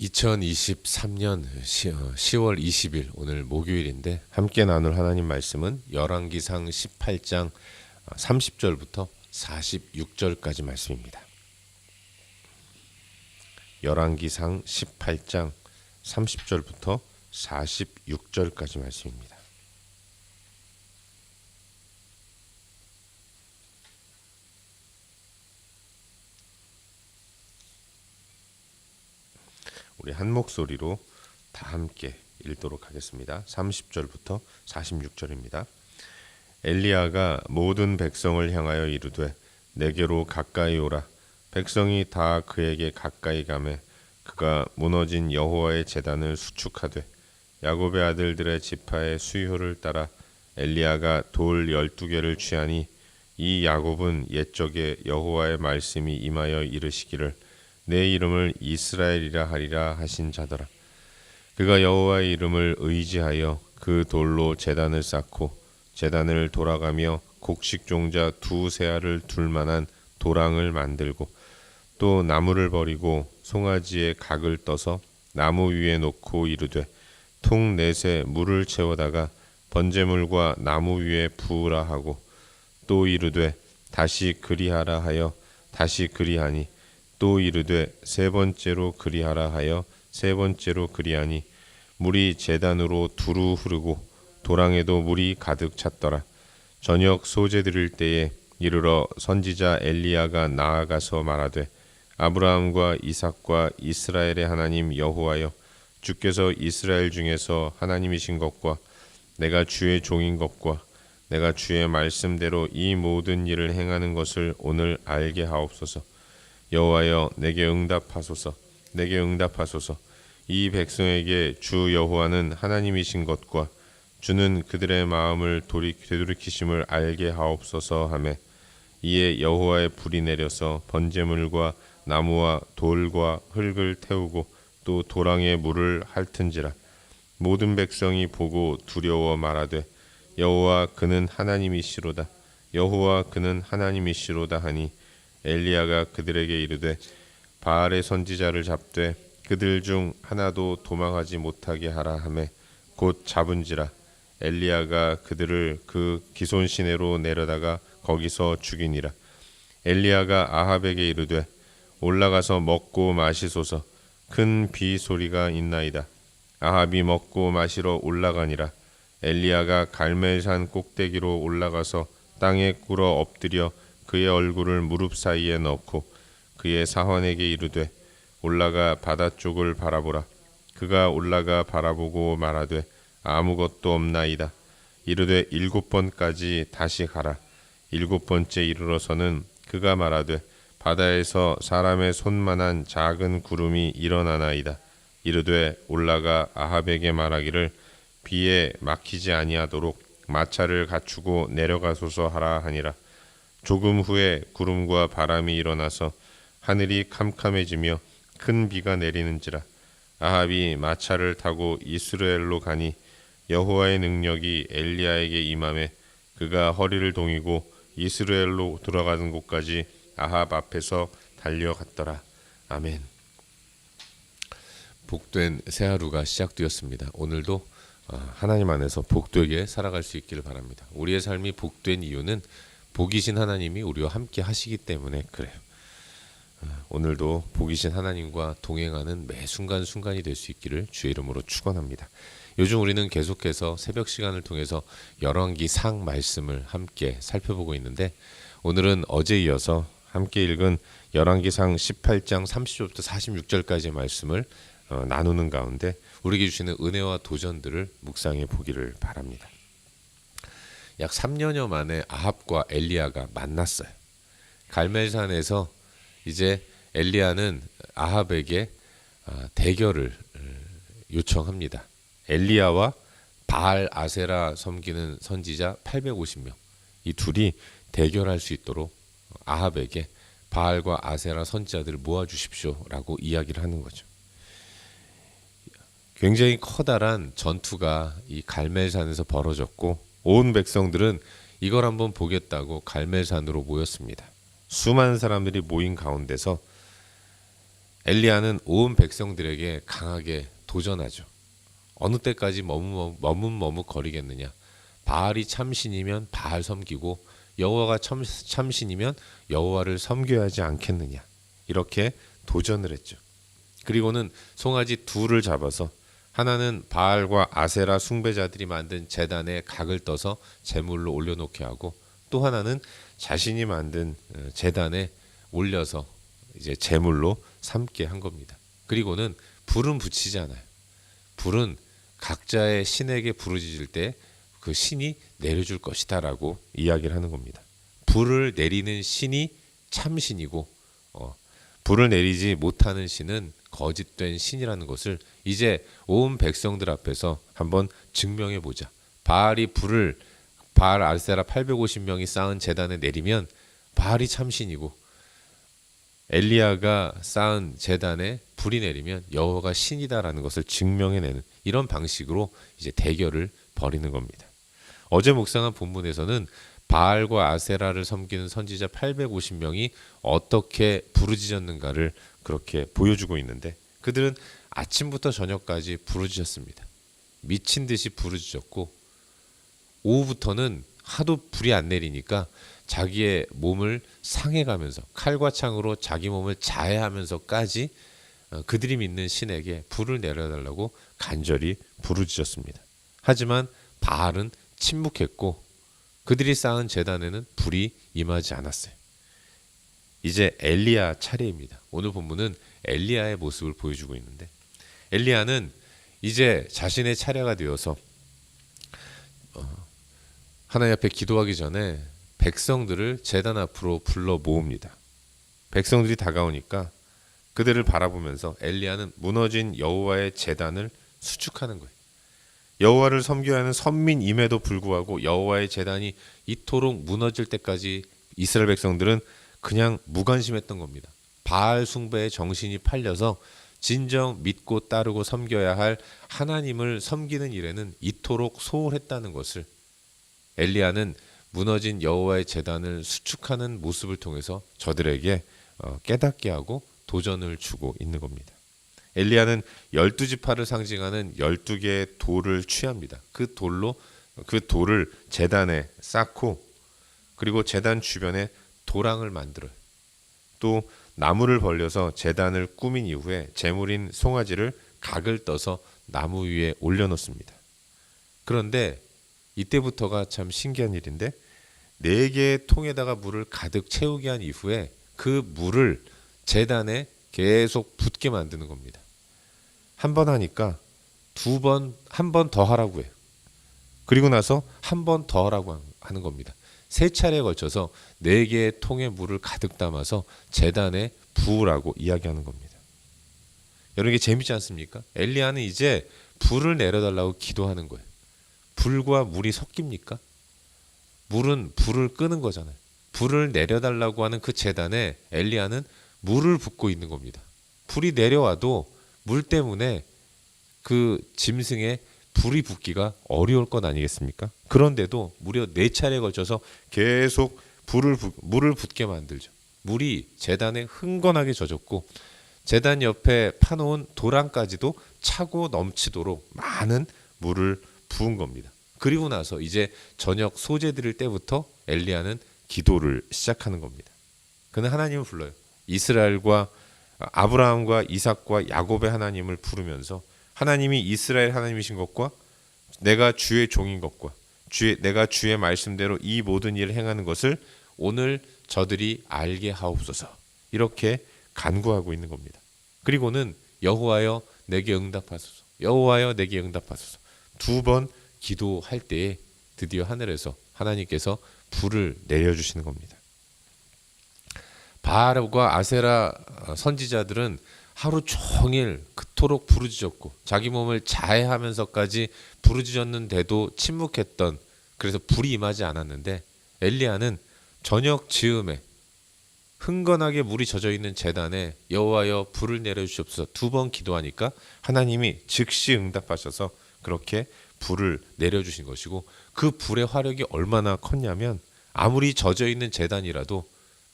2023년 10월 20일 오늘 목요일인데 함께 나눌 하나님 말씀은 열왕기상 18장 30절부터 46절까지 말씀입니다. 열왕기상 18장 30절부터 46절까지 말씀입니다. 우리 한 목소리로 다 함께 읽도록 하겠습니다. 30절부터 46절입니다. 엘리야가 모든 백성을 향하여 이르되 내게로 가까이 오라 백성이 다 그에게 가까이 가매 그가 무너진 여호와의 제단을 수축하되 야곱의 아들들의 지파의 수요를 따라 엘리야가 돌 열두 개를 취하니 이 야곱은 옛적에 여호와의 말씀이 임하여 이르시기를 내 이름을 이스라엘이라 하리라 하신 자더라. 그가 여호와의 이름을 의지하여 그 돌로 제단을 쌓고 제단을 돌아가며 곡식 종자 두 세 알을 둘 만한 도랑을 만들고 또 나무를 버리고 송아지에 각을 떠서 나무 위에 놓고 이르되 통 넷에 물을 채워다가 번제물과 나무 위에 부으라 하고 또 이르되 다시 그리하라 하여 다시 그리하니 또 이르되 세 번째로 그리하라 하여 세 번째로 그리하니 물이 제단으로 두루 흐르고 도랑에도 물이 가득 찼더라 저녁 소재 드릴 때에 이르러 선지자 엘리야가 나아가서 말하되 아브라함과 이삭과 이스라엘의 하나님 여호와여 주께서 이스라엘 중에서 하나님이신 것과 내가 주의 종인 것과 내가 주의 말씀대로 이 모든 일을 행하는 것을 오늘 알게 하옵소서. 여호와여 내게 응답하소서. 내게 응답하소서. 이 백성에게 주 여호와는 하나님이신 것과 주는 그들의 마음을 돌이 되돌이키심을 알게 하옵소서 하매 이에 여호와의 불이 내려서 번제물과 나무와 돌과 흙을 태우고 또 도랑에 물을 핥은지라 모든 백성이 보고 두려워 말하되 여호와 그는 하나님이시로다 여호와 그는 하나님이시로다 하니 엘리야가 그들에게 이르되 바알의 선지자를 잡되 그들 중 하나도 도망하지 못하게 하라 하매 곧 잡은지라. 엘리야가 그들을 그 기손 시내로 내려다가 거기서 죽이니라. 엘리야가 아합에게 이르되 올라가서 먹고 마시소서. 큰 비 소리가 있나이다. 아합이 먹고 마시러 올라가니라. 엘리야가 갈멜산 꼭대기로 올라가서 땅에 꿇어 엎드려 그의 얼굴을 무릎 사이에 넣고 그의 사환에게 이르되 올라가 바다 쪽을 바라보라. 그가 올라가 바라보고 말하되 아무것도 없나이다. 이르되 일곱 번까지 다시 가라. 일곱 번째 이르러서는 그가 말하되 바다에서 사람의 손만한 작은 구름이 일어나나이다. 이르되 올라가 아합에게 말하기를 비에 막히지 아니하도록 마차를 갖추고 내려가소서 하라 하니라 조금 후에 구름과 바람이 일어나서 하늘이 캄캄해지며 큰 비가 내리는지라 아합이 마차를 타고 이스라엘로 가니 여호와의 능력이 엘리야에게 임함에 그가 허리를 동이고 이스라엘로 들어가는 곳까지 아합 앞에서 달려갔더라. 아멘. 복된 새 하루가 시작되었습니다. 오늘도 어, 하나님 안에서 복되게 살아갈 수 있기를 바랍니다. 우리의 삶이 복된 이유는 복이신 하나님이 우리와 함께 하시기 때문에 그래요. 어, 오늘도 복이신 하나님과 동행하는 매 순간 순간이 될 수 있기를 주의 이름으로 축원합니다. 요즘 우리는 계속해서 새벽 시간을 통해서 열왕기 상 말씀을 함께 살펴보고 있는데 오늘은 어제 이어서 함께 읽은 열왕기상 18장 30절부터 46절까지의 말씀을 어, 나누는 가운데 우리에게 주시는 은혜와 도전들을 묵상해 보기를 바랍니다. 약 3년여 만에 아합과 엘리야가 만났어요. 갈멜산에서 이제 엘리야는 아합에게 아, 대결을 어, 요청합니다. 엘리야와 바알 아세라 섬기는 선지자 850명 이 둘이 대결할 수 있도록 아합에게 바알과 아세라 선지자들을 모아 주십시오라고 이야기를 하는 거죠. 굉장히 커다란 전투가 이 갈멜산에서 벌어졌고 온 백성들은 이걸 한번 보겠다고 갈멜산으로 모였습니다. 수많은 사람들이 모인 가운데서 엘리야는 온 백성들에게 강하게 도전하죠. 어느 때까지 머뭇 머뭇 거리겠느냐? 바알이 참신이면 바알 섬기고 여호와가 참, 참신이면 여호와를 섬겨야 하지 않겠느냐? 이렇게 도전을 했죠. 그리고는 송아지 둘을 잡아서 하나는 바알과 아세라 숭배자들이 만든 제단에 각을 떠서 제물로 올려놓게 하고 또 하나는 자신이 만든 어, 제단에 올려서 이제 제물로 삼게 한 겁니다. 그리고는 불은 붙이지 않아요. 불은 각자의 신에게 부르짖을 때 그 신이 내려줄 것이다라고 이야기를 하는 겁니다. 불을 내리는 신이 참신이고 어, 불을 내리지 못하는 신은 거짓된 신이라는 것을 이제 온 백성들 앞에서 한번 증명해 보자. 바알이 불을 바알 알세라 850명이 쌓은 재단에 내리면 바알이 참신이고 엘리야가 쌓은 재단에 불이 내리면 여호와가 신이다라는 것을 증명해내는 이런 방식으로 이제 대결을 벌이는 겁니다. 어제 묵상한 본문에서는 바알과 아세라를 섬기는 선지자 850명이 어떻게 부르짖었는가를 그렇게 보여주고 있는데 그들은 아침부터 저녁까지 부르짖었습니다. 미친 듯이 부르짖었고 오후부터는 하도 불이 안 내리니까 자기의 몸을 상해가면서 칼과 창으로 자기 몸을 자해하면서까지 어, 그들이 믿는 신에게 불을 내려달라고 간절히 부르짖었습니다. 하지만 바알은 침묵했고 그들이 쌓은 재단에는 불이 임하지 않았어요. 이제 엘리야 차례입니다. 오늘 본문은 엘리야의 모습을 보여주고 있는데 엘리야는 이제 자신의 차례가 되어서 어, 하나님 앞에 기도하기 전에 백성들을 제단 앞으로 불러 모읍니다. 백성들이 다가오니까 그들을 바라보면서 엘리야는 무너진 여호와의 제단을 수축하는 거예요. 여호와를 섬겨야 하는 선민임에도 불구하고 여호와의 제단이 이토록 무너질 때까지 이스라엘 백성들은 그냥 무관심했던 겁니다. 바알 숭배의 정신이 팔려서 진정 믿고 따르고 섬겨야 할 하나님을 섬기는 일에는 이토록 소홀했다는 것을 엘리야는 무너진 여호와의 제단을 수축하는 모습을 통해서 저들에게 어, 깨닫게 하고 도전을 주고 있는 겁니다. 엘리야는 열두 지파를 상징하는 열두 개의 돌을 취합니다. 그 돌로 그 돌을 제단에 쌓고 그리고 제단 주변에 도랑을 만들어요. 또 나무를 벌려서 제단을 꾸민 이후에 제물인 송아지를 각을 떠서 나무 위에 올려놓습니다. 그런데 이때부터가 참 신기한 일인데 네 개의 통에다가 물을 가득 채우게 한 이후에 그 물을 재단에 계속 붓게 만드는 겁니다. 한 번 하니까 두 번, 한 번 더 하라고 해요. 그리고 나서 한 번 더 하라고 하는 겁니다. 세 차례에 걸쳐서 네 개의 통에 물을 가득 담아서 재단에 부으라고 이야기하는 겁니다. 여러분 이게 재밌지 않습니까? 엘리야는 이제 불을 내려달라고 기도하는 거예요. 불과 물이 섞입니까? 물은 불을 끄는 거잖아요. 불을 내려달라고 하는 그 재단에 엘리야는 물을 붓고 있는 겁니다. 불이 내려와도 물 때문에 그 짐승에 불이 붙기가 어려울 것 아니겠습니까? 그런데도 무려 네 차례에 걸쳐서 계속 불을 부, 물을 붓게 만들죠. 물이 재단에 흥건하게 젖었고 재단 옆에 파놓은 도랑까지도 차고 넘치도록 많은 물을 부은 겁니다. 그리고 나서 이제 저녁 소재 드릴 때부터 엘리야는 기도를 시작하는 겁니다. 그는 하나님을 불러요. 이스라엘과 아브라함과 이삭과 야곱의 하나님을 부르면서 하나님이 이스라엘 하나님이신 것과 내가 주의 종인 것과 주의 내가 주의 말씀대로 이 모든 일을 행하는 것을 오늘 저들이 알게 하옵소서. 이렇게 간구하고 있는 겁니다. 그리고는 여호와여 내게 응답하소서. 여호와여 내게 응답하소서. 두 번 기도할 때에 드디어 하늘에서 하나님께서 불을 내려 주시는 겁니다. 바알과 아세라 선지자들은 하루 종일 그토록 부르짖었고 자기 몸을 자해하면서까지 부르짖었는데도 침묵했던 그래서 불이 임하지 않았는데 엘리야는 저녁 즈음에 흥건하게 물이 젖어 있는 재단에 여호와여 불을 내려 주시옵소서 두 번 기도하니까 하나님이 즉시 응답하셔서 그렇게 불을 내려 주신 것이고 그 불의 화력이 얼마나 컸냐면 아무리 젖어 있는 재단이라도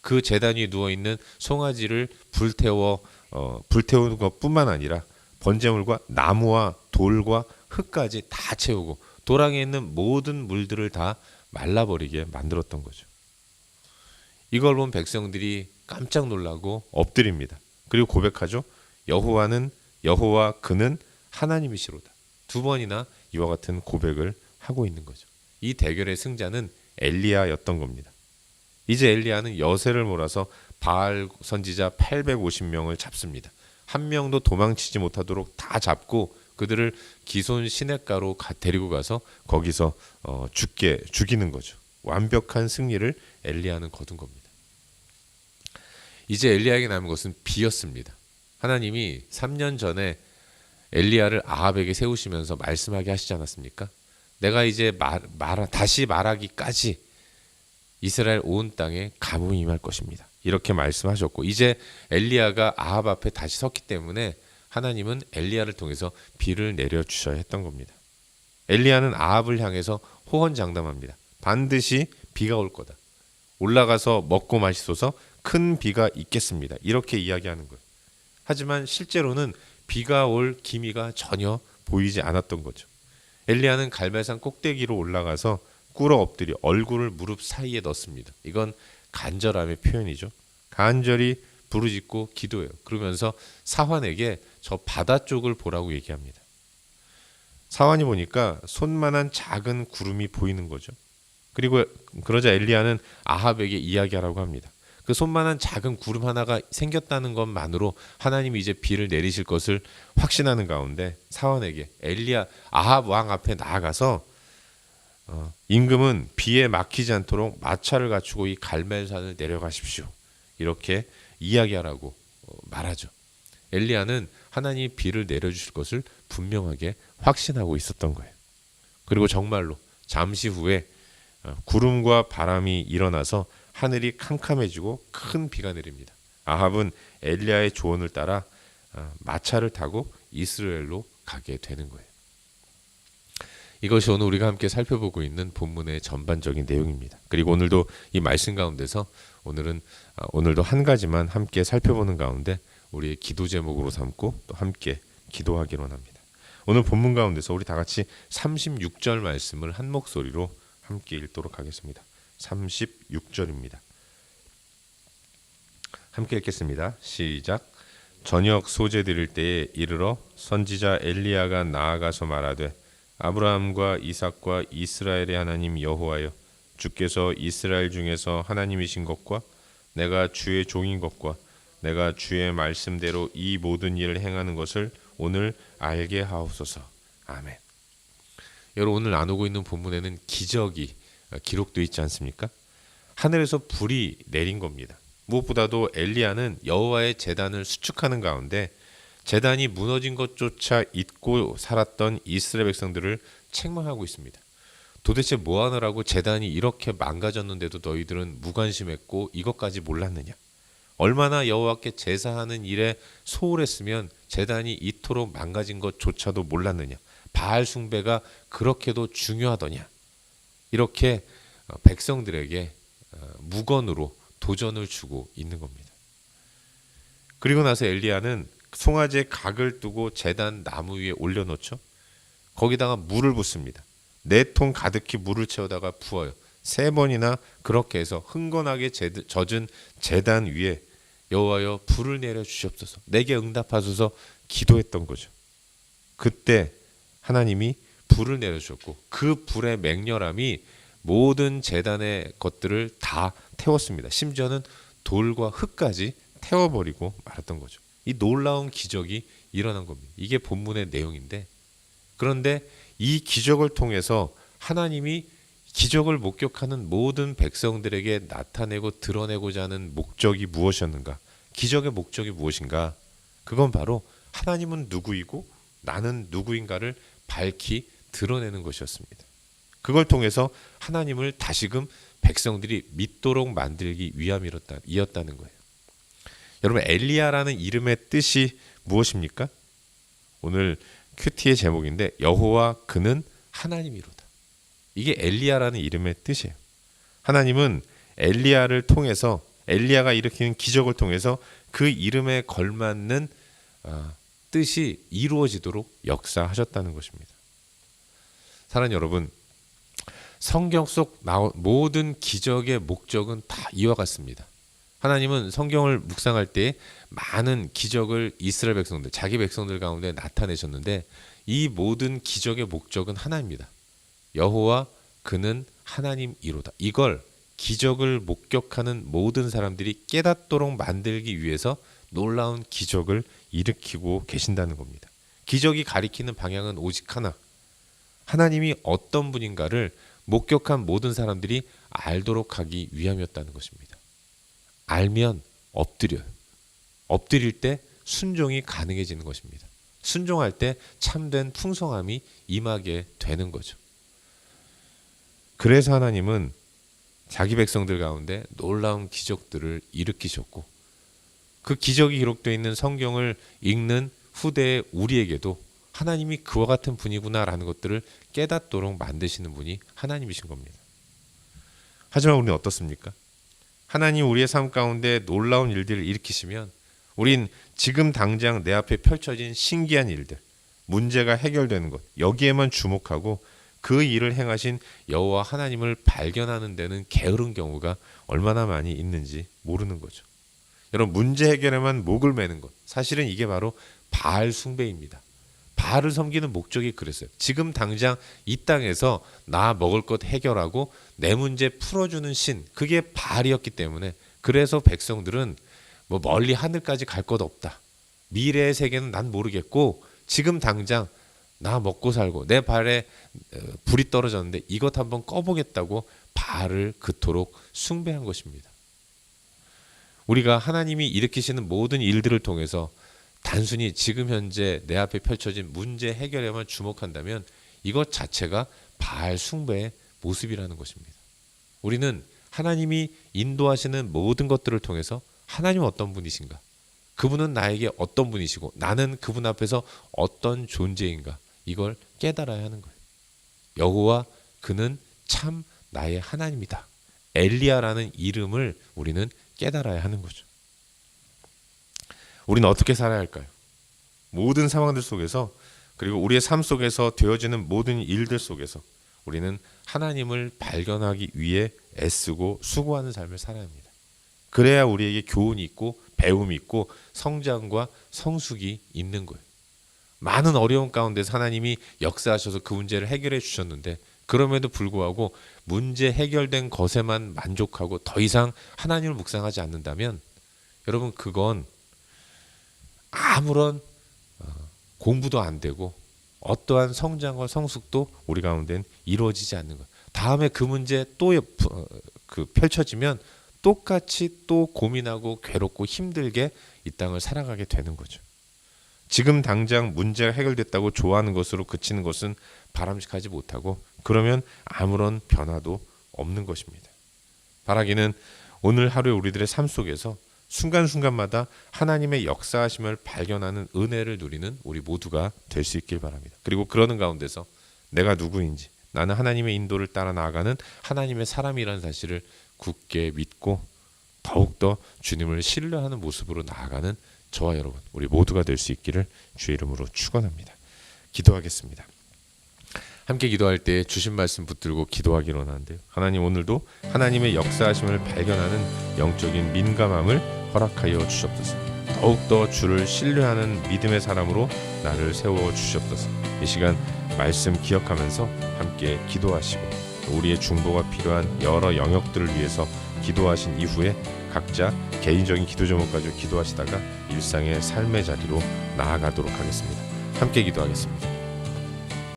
그 재단 위에 누워 있는 송아지를 불태워 어, 불태우는 것뿐만 아니라 번제물과 나무와 돌과 흙까지 다 채우고 도랑에 있는 모든 물들을 다 말라버리게 만들었던 거죠. 이걸 본 백성들이 깜짝 놀라고 엎드립니다. 그리고 고백하죠. 여호와는 여호와 그는 하나님이시로다. 두 번이나 이와 같은 고백을 하고 있는 거죠. 이 대결의 승자는 엘리야였던 겁니다. 이제 엘리야는 여세를 몰아서 바알 선지자 850명을 잡습니다. 한 명도 도망치지 못하도록 다 잡고 그들을 기손 시냇가로 가, 데리고 가서 거기서 어, 죽게 죽이는 거죠. 완벽한 승리를 엘리야는 거둔 겁니다. 이제 엘리야에게 남은 것은 비였습니다. 하나님이 3년 전에 엘리야를 아합에게 세우시면서 말씀하게 하시지 않았습니까? 내가 이제 말, 말 다시 말하기까지 이스라엘 온 땅에 가뭄이 임할 것입니다. 이렇게 말씀하셨고 이제 엘리야가 아합 앞에 다시 섰기 때문에 하나님은 엘리야를 통해서 비를 내려 주셔야 했던 겁니다. 엘리야는 아합을 향해서 호언장담합니다. 반드시 비가 올 거다. 올라가서 먹고 마시소서 큰 비가 있겠습니다. 이렇게 이야기하는 거예요. 하지만 실제로는 비가 올 기미가 전혀 보이지 않았던 거죠. 엘리야는 갈멜산 꼭대기로 올라가서 꿇어 엎드려 얼굴을 무릎 사이에 넣습니다. 이건 간절함의 표현이죠. 간절히 부르짖고 기도해요. 그러면서 사환에게 저 바다 쪽을 보라고 얘기합니다. 사환이 보니까 손만한 작은 구름이 보이는 거죠. 그리고 그러자 엘리야는 아합에게 이야기하라고 합니다. 그 손만한 작은 구름 하나가 생겼다는 것만으로 하나님이 이제 비를 내리실 것을 확신하는 가운데 사원에게 엘리야 아합 왕 앞에 나아가서 어, 임금은 비에 막히지 않도록 마차를 갖추고 이 갈멜산을 내려가십시오. 이렇게 이야기하라고 어, 말하죠. 엘리야는 하나님이 비를 내려주실 것을 분명하게 확신하고 있었던 거예요. 그리고 정말로 잠시 후에 어, 구름과 바람이 일어나서 하늘이 캄캄해지고 큰 비가 내립니다. 아합은 엘리야의 조언을 따라 어, 마차를 타고 이스라엘로 가게 되는 거예요. 이것이 오늘 우리가 함께 살펴보고 있는 본문의 전반적인 내용입니다. 그리고 오늘도 이 말씀 가운데서 오늘은 어, 오늘도 한 가지만 함께 살펴보는 가운데 우리의 기도 제목으로 삼고 또 함께 기도하기로 합니다. 오늘 본문 가운데서 우리 다 같이 36절 말씀을 한 목소리로 함께 읽도록 하겠습니다. 36절입니다. 함께 읽겠습니다. 시작. 저녁 소재 드릴 때에 이르러 선지자 엘리야가 나아가서 말하되 아브라함과 이삭과 이스라엘의 하나님 여호와여 주께서 이스라엘 중에서 하나님이신 것과 내가 주의 종인 것과 내가 주의 말씀대로 이 모든 일을 행하는 것을 오늘 알게 하옵소서. 아멘. 여러분 오늘 나누고 있는 본문에는 기적이 기록되어 있지 않습니까? 하늘에서 불이 내린 겁니다. 무엇보다도 엘리야는 여호와의 재단을 수축하는 가운데 재단이 무너진 것조차 잊고 살았던 이스라엘 백성들을 책망하고 있습니다. 도대체 뭐 하느라고 재단이 이렇게 망가졌는데도 너희들은 무관심했고 이것까지 몰랐느냐? 얼마나 여호와께 제사하는 일에 소홀했으면 재단이 이토록 망가진 것조차도 몰랐느냐? 바알 숭배가 그렇게도 중요하더냐? 이렇게 어, 백성들에게 어, 무건으로 도전을 주고 있는 겁니다. 그리고 나서 엘리야는 송아지에 각을 두고 재단 나무 위에 올려놓죠. 거기다가 물을 붓습니다. 네 통 가득히 물을 채우다가 부어요. 세 번이나 그렇게 해서 흥건하게 젖은 재단 위에 여호와여 불을 내려 주시옵소서. 내게 응답하소서 기도했던 거죠. 그때 하나님이 불을 내려 주셨고 그 불의 맹렬함이 모든 재단의 것들을 다 태웠습니다. 심지어는 돌과 흙까지 태워버리고 말았던 거죠. 이 놀라운 기적이 일어난 겁니다. 이게 본문의 내용인데 그런데 이 기적을 통해서 하나님이 기적을 목격하는 모든 백성들에게 나타내고 드러내고자 하는 목적이 무엇이었는가? 기적의 목적이 무엇인가? 그건 바로 하나님은 누구이고 나는 누구인가를 밝히 드러내는 것이었습니다. 그걸 통해서 하나님을 다시금 백성들이 믿도록 만들기 위함이었다는 거예요. 여러분 엘리야라는 이름의 뜻이 무엇입니까? 오늘 큐티의 제목인데 여호와 그는 하나님이로다. 이게 엘리야라는 이름의 뜻이에요. 하나님은 엘리야를 통해서 엘리야가 일으키는 기적을 통해서 그 이름에 걸맞는 아, 뜻이 이루어지도록 역사하셨다는 것입니다. 사랑하는 여러분, 성경 속 모든 기적의 목적은 다 이와 같습니다. 하나님은 성경을 묵상할 때 많은 기적을 이스라엘 백성들, 자기 백성들 가운데 나타내셨는데 이 모든 기적의 목적은 하나입니다. 여호와 그는 하나님이로다. 이걸 기적을 목격하는 모든 사람들이 깨닫도록 만들기 위해서 놀라운 기적을 일으키고 계신다는 겁니다. 기적이 가리키는 방향은 오직 하나. 하나님이 어떤 분인가를 목격한 모든 사람들이 알도록 하기 위함이었다는 것입니다. 알면 엎드려요. 엎드릴 때 순종이 가능해지는 것입니다. 순종할 때 참된 풍성함이 임하게 되는 거죠. 그래서 하나님은 자기 백성들 가운데 놀라운 기적들을 일으키셨고 그 기적이 기록되어 있는 성경을 읽는 후대의 우리에게도 하나님이 그와 같은 분이구나라는 것들을 깨닫도록 만드시는 분이 하나님이신 겁니다. 하지만 우리는 어떻습니까? 하나님 우리의 삶 가운데 놀라운 일들을 일으키시면 우린 지금 당장 내 앞에 펼쳐진 신기한 일들, 문제가 해결되는 것 여기에만 주목하고 그 일을 행하신 여호와 하나님을 발견하는 데는 게으른 경우가 얼마나 많이 있는지 모르는 거죠. 여러분 문제 해결에만 목을 매는 것 사실은 이게 바로 바알 숭배입니다. 바알을 섬기는 목적이 그랬어요. 지금 당장 이 땅에서 나 먹을 것 해결하고 내 문제 풀어주는 신 그게 바알이었기 때문에 그래서 백성들은 뭐 멀리 하늘까지 갈 것 없다. 미래의 세계는 난 모르겠고 지금 당장 나 먹고 살고 내 발에 어, 불이 떨어졌는데 이것 한번 꺼보겠다고 바알을 그토록 숭배한 것입니다. 우리가 하나님이 일으키시는 모든 일들을 통해서 단순히 지금 현재 내 앞에 펼쳐진 문제 해결에만 주목한다면 이것 자체가 바알 숭배의 모습이라는 것입니다. 우리는 하나님이 인도하시는 모든 것들을 통해서 하나님 어떤 분이신가? 그분은 나에게 어떤 분이시고 나는 그분 앞에서 어떤 존재인가? 이걸 깨달아야 하는 거예요. 여호와 그는 참 나의 하나님이다. 엘리야라는 이름을 우리는 깨달아야 하는 거죠. 우리는 어떻게 살아야 할까요? 모든 상황들 속에서 그리고 우리의 삶 속에서 되어지는 모든 일들 속에서 우리는 하나님을 발견하기 위해 애쓰고 수고하는 삶을 살아야 합니다. 그래야 우리에게 교훈이 있고 배움이 있고 성장과 성숙이 있는 거예요. 많은 어려움 가운데서 하나님이 역사하셔서 그 문제를 해결해 주셨는데 그럼에도 불구하고 문제 해결된 것에만 만족하고 더 이상 하나님을 묵상하지 않는다면 여러분 그건 아무런 어, 공부도 안 되고 어떠한 성장과 성숙도 우리 가운데는 이루어지지 않는 거예요. 다음에 그 문제 또 어, 그 펼쳐지면 똑같이 또 고민하고 괴롭고 힘들게 이 땅을 살아가게 되는 거죠. 지금 당장 문제가 해결됐다고 좋아하는 것으로 그치는 것은 바람직하지 못하고 그러면 아무런 변화도 없는 것입니다. 바라기는 오늘 하루의 우리들의 삶 속에서 순간순간마다 하나님의 역사하심을 발견하는 은혜를 누리는 우리 모두가 될 수 있길 바랍니다. 그리고 그러는 가운데서 내가 누구인지 나는 하나님의 인도를 따라 나아가는 하나님의 사람이라는 사실을 굳게 믿고 더욱더 주님을 신뢰하는 모습으로 나아가는 저와 여러분 우리 모두가 될 수 있기를 주의 이름으로 축원합니다. 기도하겠습니다. 함께 기도할 때 주신 말씀 붙들고 기도하기로 하는데요. 하나님 오늘도 하나님의 역사하심을 발견하는 영적인 민감함을 허락하여 주시옵소서. 더욱더 주를 신뢰하는 믿음의 사람으로 나를 세워 주시옵소서. 이 시간 말씀 기억하면서 함께 기도하시고 우리의 중보가 필요한 여러 영역들을 위해서 기도하신 이후에 각자 개인적인 기도 제목 가지고 기도하시다가 일상의 삶의 자리로 나아가도록 하겠습니다. 함께 기도하겠습니다.